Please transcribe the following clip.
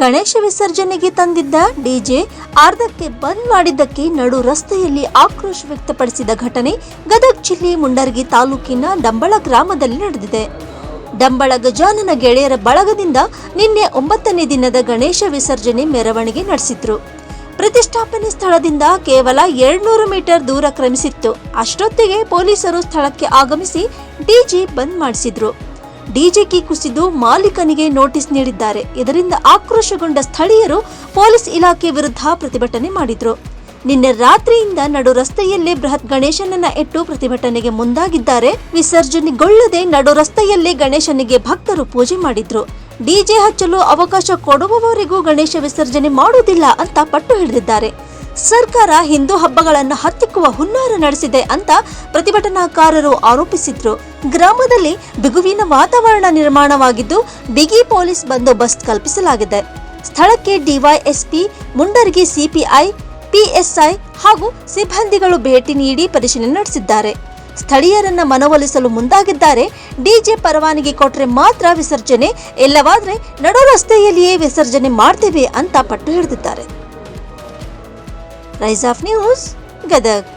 ಗಣೇಶ ವಿಸರ್ಜನೆಗೆ ತಂದಿದ್ದ ಡಿಜೆ ಅರ್ಧಕ್ಕೆ ಬಂದ್ ಮಾಡಿದ್ದಕ್ಕೆ ನಡು ರಸ್ತೆಯಲ್ಲಿ ಆಕ್ರೋಶ ವ್ಯಕ್ತಪಡಿಸಿದ ಘಟನೆ ಗದಗ ಜಿಲ್ಲೆ ಮುಂಡರ್ಗಿ ತಾಲೂಕಿನ ಡಂಬಳ ಗ್ರಾಮದಲ್ಲಿ ನಡೆದಿದೆ. ಡಂಬಳ ಗಜಾನನ ಗೆಳೆಯರ ಬಳಗದಿಂದ ನಿನ್ನೆ ಒಂಬತ್ತನೇ ದಿನದ ಗಣೇಶ ವಿಸರ್ಜನೆ ಮೆರವಣಿಗೆ ನಡೆಸಿದ್ರು. ಪ್ರತಿಷ್ಠಾಪನೆ ಸ್ಥಳದಿಂದ ಕೇವಲ ಎರಡ್ನೂರು ಮೀಟರ್ ದೂರ ಕ್ರಮಿಸಿತ್ತು. ಅಷ್ಟೊತ್ತಿಗೆ ಪೊಲೀಸರು ಸ್ಥಳಕ್ಕೆ ಆಗಮಿಸಿ ಡಿಜೆ ಬಂದ್ ಮಾಡಿಸಿದ್ರು. ಡಿಜೆ ಕೀ ಕುಸಿದು ಮಾಲೀಕನಿಗೆ ನೋಟಿಸ್ ನೀಡಿದ್ದಾರೆ. ಇದರಿಂದ ಆಕ್ರೋಶಗೊಂಡ ಸ್ಥಳೀಯರು ಪೊಲೀಸ್ ಇಲಾಖೆ ವಿರುದ್ಧ ಪ್ರತಿಭಟನೆ ಮಾಡಿದ್ರು. ನಿನ್ನೆ ರಾತ್ರಿಯಿಂದ ನಡು ರಸ್ತೆಯಲ್ಲೇ ಬೃಹತ್ ಗಣೇಶನನ್ನ ಇಟ್ಟು ಪ್ರತಿಭಟನೆಗೆ ಮುಂದಾಗಿದ್ದಾರೆ. ವಿಸರ್ಜನೆಗೊಳ್ಳದೆ ನಡು ರಸ್ತೆಯಲ್ಲೇ ಗಣೇಶನಿಗೆ ಭಕ್ತರು ಪೂಜೆ ಮಾಡಿದ್ರು. ಡಿಜೆ ಹಚ್ಚಲು ಅವಕಾಶ ಕೊಡುವವರೆಗೂ ಗಣೇಶ ವಿಸರ್ಜನೆ ಮಾಡುವುದಿಲ್ಲ ಅಂತ ಪಟ್ಟು ಹಿಡಿದಿದ್ದಾರೆ. ಸರ್ಕಾರ ಹಿಂದೂ ಹಬ್ಬಗಳನ್ನು ಹತ್ತಿಕ್ಕುವ ಹುನ್ನಾರ ನಡೆಸಿದೆ ಅಂತ ಪ್ರತಿಭಟನಾಕಾರರು ಆರೋಪಿಸಿದ್ರು. ಗ್ರಾಮದಲ್ಲಿ ಬಿಗುವಿನ ವಾತಾವರಣ ನಿರ್ಮಾಣವಾಗಿದ್ದು ಬಿಗಿ ಪೊಲೀಸ್ ಬಂದೋಬಸ್ತ್ ಕಲ್ಪಿಸಲಾಗಿದೆ. ಸ್ಥಳಕ್ಕೆ ಡಿವೈಎಸ್ಪಿ, ಮುಂಡರ್ಗಿ ಸಿಪಿಐ, ಪಿಎಸ್ಐ ಹಾಗೂ ಸಿಬ್ಬಂದಿಗಳು ಭೇಟಿ ನೀಡಿ ಪರಿಶೀಲನೆ ನಡೆಸಿದ್ದಾರೆ. ಸ್ಥಳೀಯರನ್ನ ಮನವೊಲಿಸಲು ಮುಂದಾಗಿದ್ದಾರೆ. ಡಿಜೆ ಪರವಾನಗಿ ಕೊಟ್ಟರೆ ಮಾತ್ರ ವಿಸರ್ಜನೆ ಇಲ್ಲವಾದ್ರೆ ನಡು ರಸ್ತೆಯಲ್ಲಿಯೇ ವಿಸರ್ಜನೆ ಮಾಡ್ತೇವೆ ಅಂತ ಪಟ್ಟು ಹಿಡಿದಿದ್ದಾರೆ. Rise of news Gadag